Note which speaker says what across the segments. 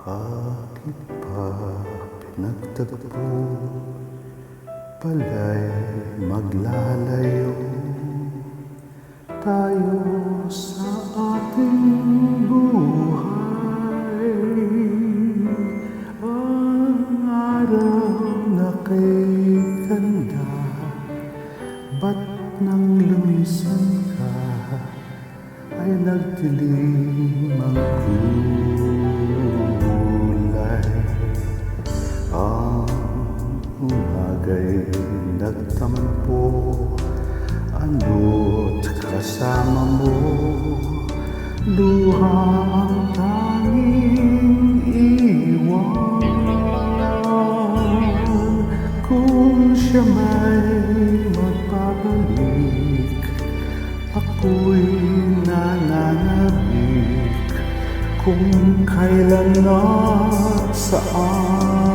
Speaker 1: Bakit pa pinagtagpo? Pala'y maglalayo. Tayo sa ating buhay. Ang araw na kay ganda Ba't nang lumisan ka? Ay nagdilim ang kulay umaga'y nagtampo Ano't kasama mo Luha ang tanging iwan Kung siya may magbabalik Ako'y nananabik. Kung kailan at saan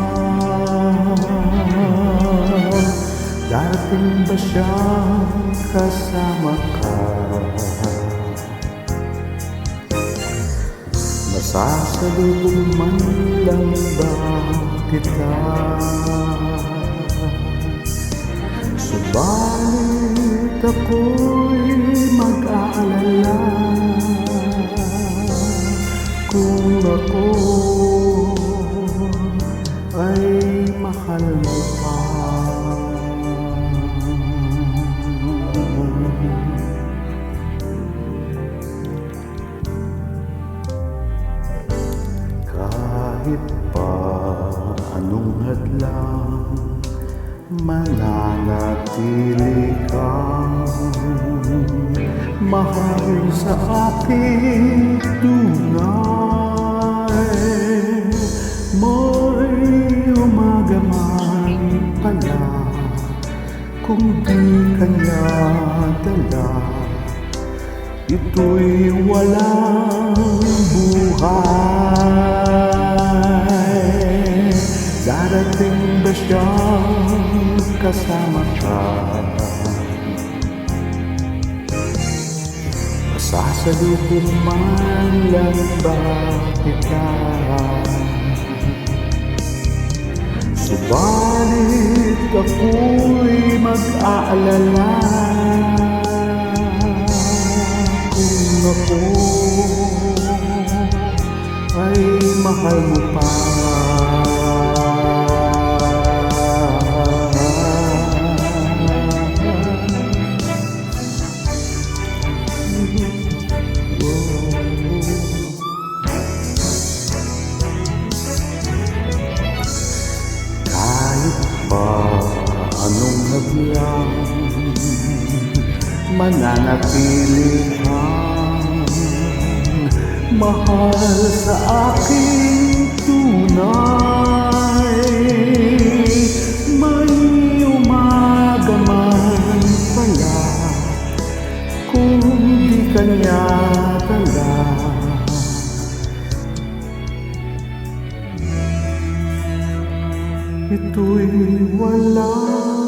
Speaker 1: Darating ba siyang kasama ka? Masasalubong man lang ba kita? Subalit ako'y mag-aalala Kung ako ay mahal mo pa Kahit pa anong hadlang Mananatili kang Mahal sa aking tunay May umaga man pala. Kung di kanya dala Ito'y walang buhay Siyang kasama ka? Masasalubong man lang ba kita? Subalit ako'y mag-aalala Kung ako ay mahal mo pa Mananatili kang Mahal sa aking tunay. May umaga man pala Kung di kanya dala Ito'y walang